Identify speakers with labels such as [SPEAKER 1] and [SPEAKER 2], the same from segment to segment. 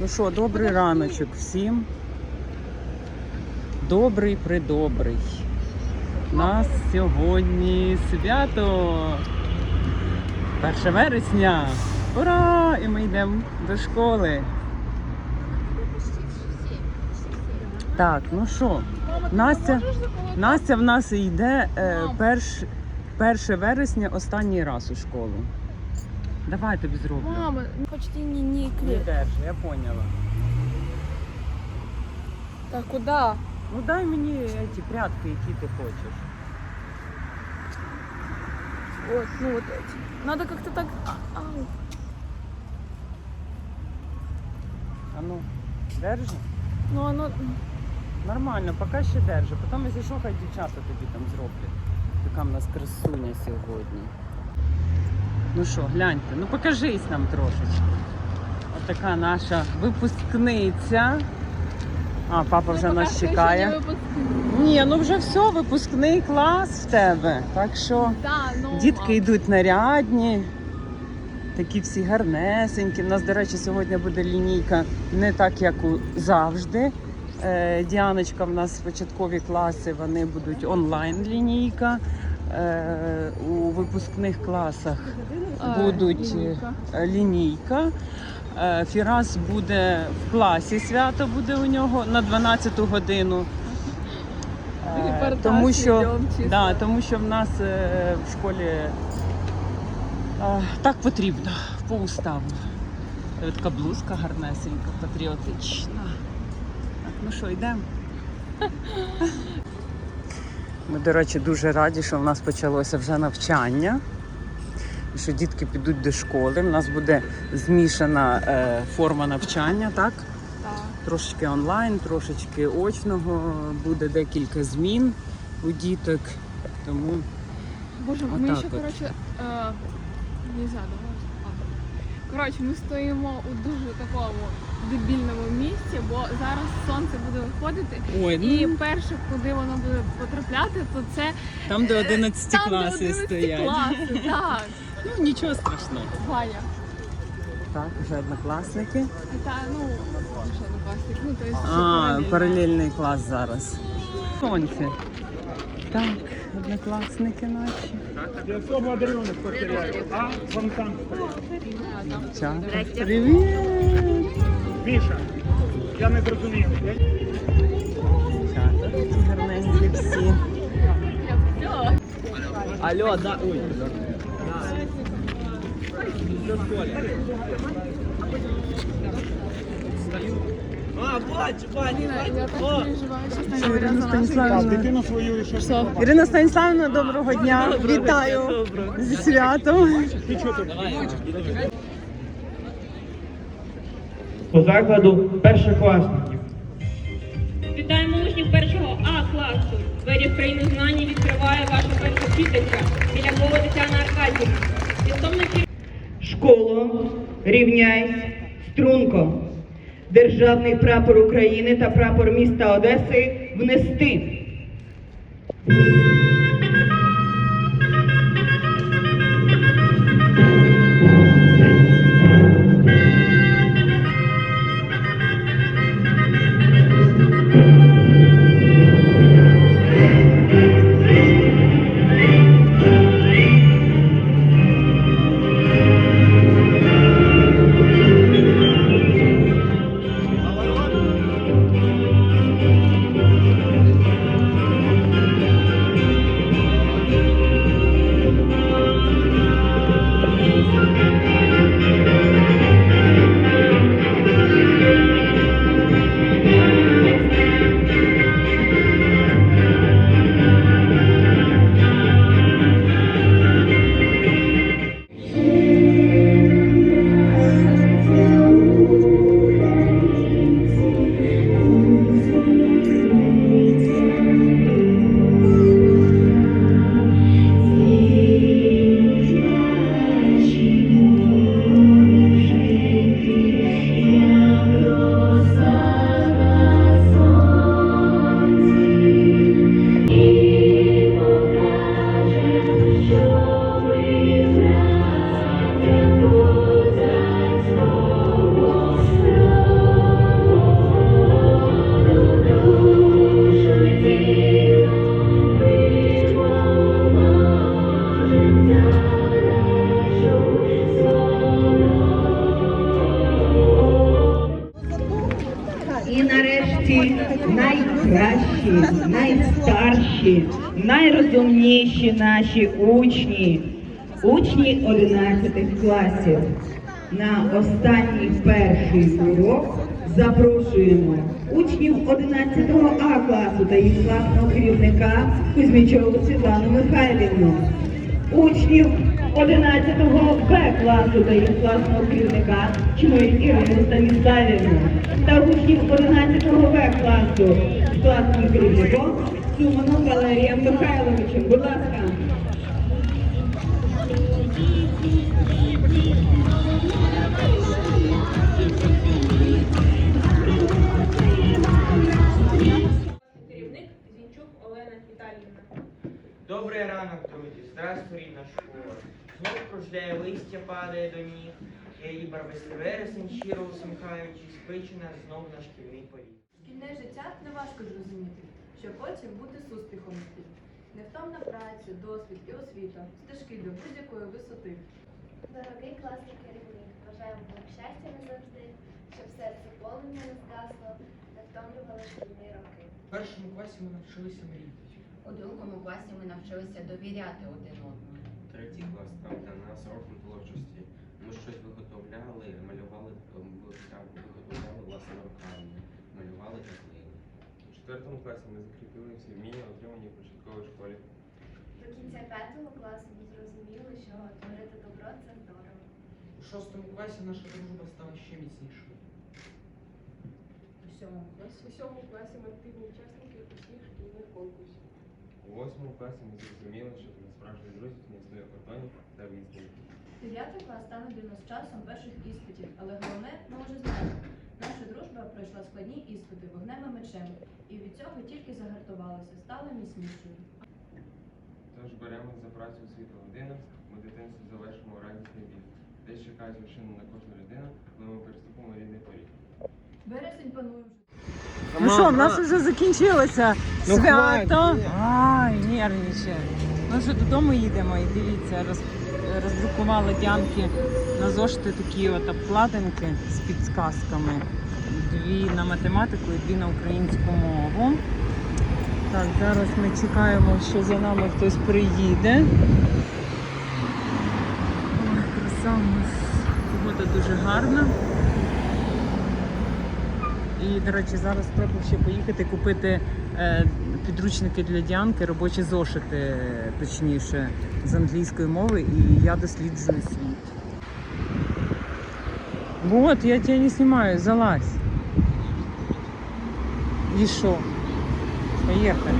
[SPEAKER 1] Ну що, добрий раночок всім. Добрий придобрий. Нас сьогодні свято. 1 вересня. Ура! І ми йдемо до школи. Так, ну що, Настя, Настя в нас йде е, перш, 1 вересня останній раз у школу. Давай я тобі зроблю.
[SPEAKER 2] Мама, ну почти не, не
[SPEAKER 1] Не
[SPEAKER 2] клей.
[SPEAKER 1] держи, я поняла.
[SPEAKER 2] Так куда?
[SPEAKER 1] Ну дай мені ці прятки, які ти хочеш.
[SPEAKER 2] Вот, ну вот эти. Надо как-то так... а, ау.
[SPEAKER 1] А ну, держи.
[SPEAKER 2] Ну оно...
[SPEAKER 1] Нормально, поки ще держи. Потім, якщо що, хай дівчата тобі там зроблять. Така в нас красуня сьогодні. Ну що, гляньте, ну покажись нам трошечки. Отака наша випускниця. А, папа вже
[SPEAKER 2] Ну,
[SPEAKER 1] нас чекає. Ні, ну вже все, випускний клас в тебе. Так що
[SPEAKER 2] Да, ну...
[SPEAKER 1] дітки йдуть нарядні, такі всі гарнесенькі. У нас, до речі, сьогодні буде лінійка не так, як у завжди. Е, Діаночка в нас початкові класи, вони будуть онлайн лінійка. Е, у випускних класах будуть
[SPEAKER 2] линейка.
[SPEAKER 1] е, лінійка. Е, Фірас буде в класі, свято буде у нього на 12 годину. Е, Тому що, да, тому що в нас е, в школі е, так потрібно по уставу. Така блузка гарнесенька, патріотична. Так, ну що, йдемо? Ми, до речі, дуже раді, що в нас почалося вже навчання. Що дітки підуть до школи. У нас буде змішана е, форма навчання, так?
[SPEAKER 2] Да.
[SPEAKER 1] Трошечки онлайн, трошечки очного, буде декілька змін у діток. Тому
[SPEAKER 2] Боже, ми
[SPEAKER 1] так
[SPEAKER 2] ще,
[SPEAKER 1] от.
[SPEAKER 2] коротше, е, давай. А. Коротше, ми стоїмо у дуже такому дебільному місці, бо зараз сонце буде виходити.
[SPEAKER 1] ой,
[SPEAKER 2] І перше, куди воно буде потрапляти, то це
[SPEAKER 1] там, де 11
[SPEAKER 2] там, де
[SPEAKER 1] класи
[SPEAKER 2] 11
[SPEAKER 1] стоять.
[SPEAKER 2] класи. Так,
[SPEAKER 1] Ну нічого страшного.
[SPEAKER 2] Ваня.
[SPEAKER 1] Так, вже однокласники.
[SPEAKER 2] Та, ну, не пластик, ну, то есть
[SPEAKER 1] А, паралельний клас зараз. Сонце. Так, однокласники наші.
[SPEAKER 3] Я особо одаренных повторяю. А вон там.
[SPEAKER 1] Дівчата. Привіт!
[SPEAKER 3] Міша, я не зрозумів.
[SPEAKER 1] Дівчата такі гарненькі всі. Алло, да. Ой.
[SPEAKER 2] Переживаю,
[SPEAKER 1] Ірина
[SPEAKER 2] за
[SPEAKER 1] Станіславівна.
[SPEAKER 3] дитину свою і що?
[SPEAKER 2] Що?
[SPEAKER 1] Ірина Станіславівна, доброго дня. Вітаю зі святом.
[SPEAKER 4] По закладу першокласників.
[SPEAKER 5] Вітаємо учнів першого А класу. Двері в країну знань відкриває ваша перша вчителька Білякова Тетяна Аркадівна. Відсомна
[SPEAKER 4] Школу рівняйсь струнко. Державний прапор України та прапор міста Одеси внести. Найстарші, найрозумніші наші учні, учні 11 класів. На останній перший урок запрошуємо учнів 11 А класу та їх класного керівника Кузьмічову Світлану Михайлівну учнів 11 Б класу та їх класного керівника Чмир Ірину Станіславівну та учнів 11 В класу з класним керівником Суманом Валерієм Михайловичем. Будь ласка.
[SPEAKER 6] Добрий ранок, друзі. Здравствуй, рідна школа. Знов кружляє листя падає до ніг. Я її барвистий вересень, щиро усміхаючись, кличе знов на шкільний поріг.
[SPEAKER 7] Шкільне життя не важко зрозуміти, що потім бути з успіхом. Невтомна праця, досвід і освіта, стежки до будь-якої висоти.
[SPEAKER 8] Дорогий класний керівник, бажаємо вам щастя назавжди, щоб серце полум'я не згасло, не втомлювали шкільні роки.
[SPEAKER 6] В першому класі ми навчилися мріяти.
[SPEAKER 9] У другому класі ми навчилися довіряти один одному.
[SPEAKER 10] Третій клас став для нас роком творчості. Ми щось виготовляли, малювали, ем, виготовляли власними руками, малювали та клеїли.
[SPEAKER 11] У четвертому класі ми закріпили всі вміння, отримані в початковій школі.
[SPEAKER 8] До кінця п'ятого класу ми зрозуміли, що творити добро це здорово.
[SPEAKER 6] У шостому класі наша дружба стала ще міцнішою.
[SPEAKER 2] У сьомому класі. У сьомому класі ми активні учасники усіх шкільних конкурсів.
[SPEAKER 11] У восьмому класі ми зрозуміли, що для справжніх друзів не існує кордонів та відстані.
[SPEAKER 7] Дев'ятий клас стане для нас часом перших іспитів, але головне ми вже знаємо. Наша дружба пройшла складні іспити вогнем і мечем, і від цього тільки загартувалися, стали міцнішою.
[SPEAKER 11] Тож беремо за працю у світло ми дитинстві завершимо радісний біг. Десь чекають вершину на кожну людину, коли ми переступимо рідний поріг.
[SPEAKER 7] Березень панує вже.
[SPEAKER 1] Ну що, в нас вже закінчилося
[SPEAKER 6] Ну,
[SPEAKER 1] свято. Ай, нервничає. Ми вже додому їдемо і дивіться, роз, роздрукували дянки на зошити такі от обкладинки з підсказками. Дві на математику і дві на українську мову. Так, зараз ми чекаємо, що за нами хтось приїде. Ой, краса у нас. Погода дуже гарна. І, до речі, зараз треба ще поїхати купити е, підручники для Діанки, робочі зошити, точніше, з англійської мови, і я досліджую світ. Вот, я тебя не снимаю, залазь. И шо? Поехали.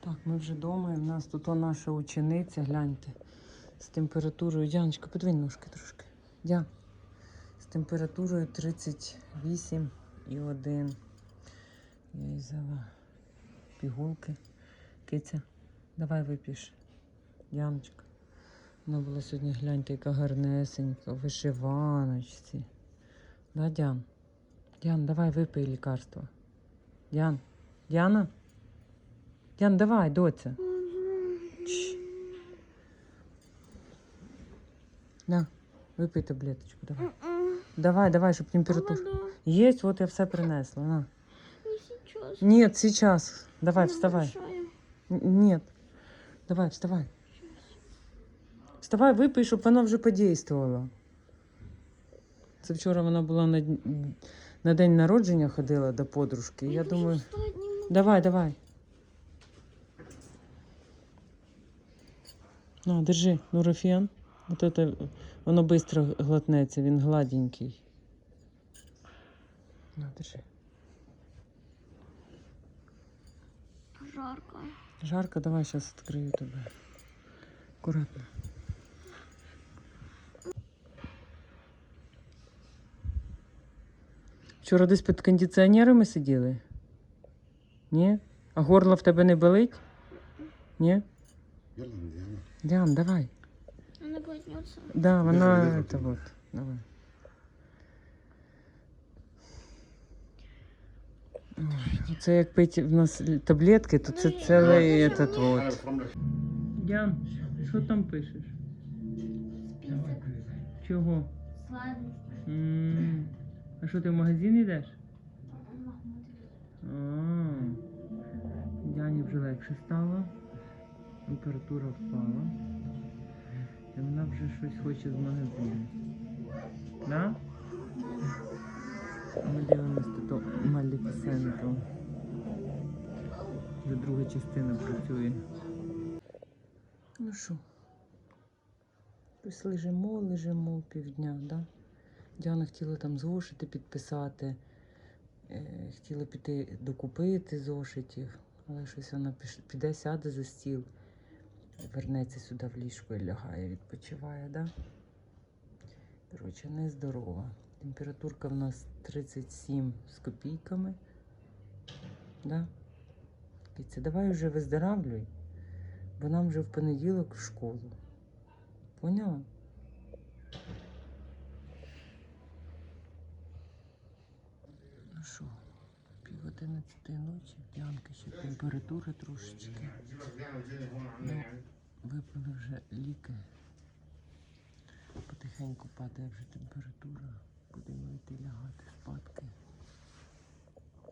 [SPEAKER 1] Так, ми вже вдома, і в нас тут наша учениця, гляньте з температурою. Дяночка, подвинь ножки трошки. Дян. З температурою 38 і 1. Я їй взяла пігулки. Киця, давай вип'єш. Дяночка. Вона була сьогодні, гляньте, яка гарнесенька, вишиваночці. Да, Дян? Дян, давай випий лікарство. Дян. Діана? Дян, давай, доця. Чш. На, випий таблеточку, давай. Давай, давай, щоб температура. Есть, вот я все принесла. На. Нет, сейчас. Давай, вставай. Н- Нет. Давай, вставай. Вставай, випий, щоб воно вже подействувало. Це вчора вона була на, на день народження ходила до подружки. і Я думаю. Давай, давай. На, держи, нурофен. Вот это, воно швидко глотнеться, він гладенький. На, держи.
[SPEAKER 8] Жарко.
[SPEAKER 1] Жарко, давай зараз відкрию тебе. Аккуратно. Вчора десь під кондиціонерами сиділи? Ні? А горло в тебе не болить? Ні? Діан, давай.
[SPEAKER 8] Глотнеться.
[SPEAKER 1] Да, вона это вот. Давай. Ой, ну Це як пити в нас таблетки, то це цілий этот вот. Діан, що там пишеш? Чого?
[SPEAKER 8] Сладості.
[SPEAKER 1] м А що ти в магазин йдеш? А, Дяні вже легше стало, температура впала. І вона вже щось хоче з магазину. Да? Ми дивимося тут Малефісенту. Вже друга частина працює. Ну що? Ось лежимо, лежимо півдня, да? Діана хотіла там зошити підписати. Е, хотіла піти докупити зошитів, але щось вона піде, сяде за стіл, вернеться сюди в ліжко і лягає, відпочиває, да? Коротше, нездорова. Температурка в нас 37 з копійками. Да? Киця, давай вже виздоравлюй, бо нам вже в понеділок в школу. Поняла? 11 ночі, п'янки ще температура трошечки. Ну, Випили вже ліки. Потихеньку падає вже температура. Будемо йти лягати спадки.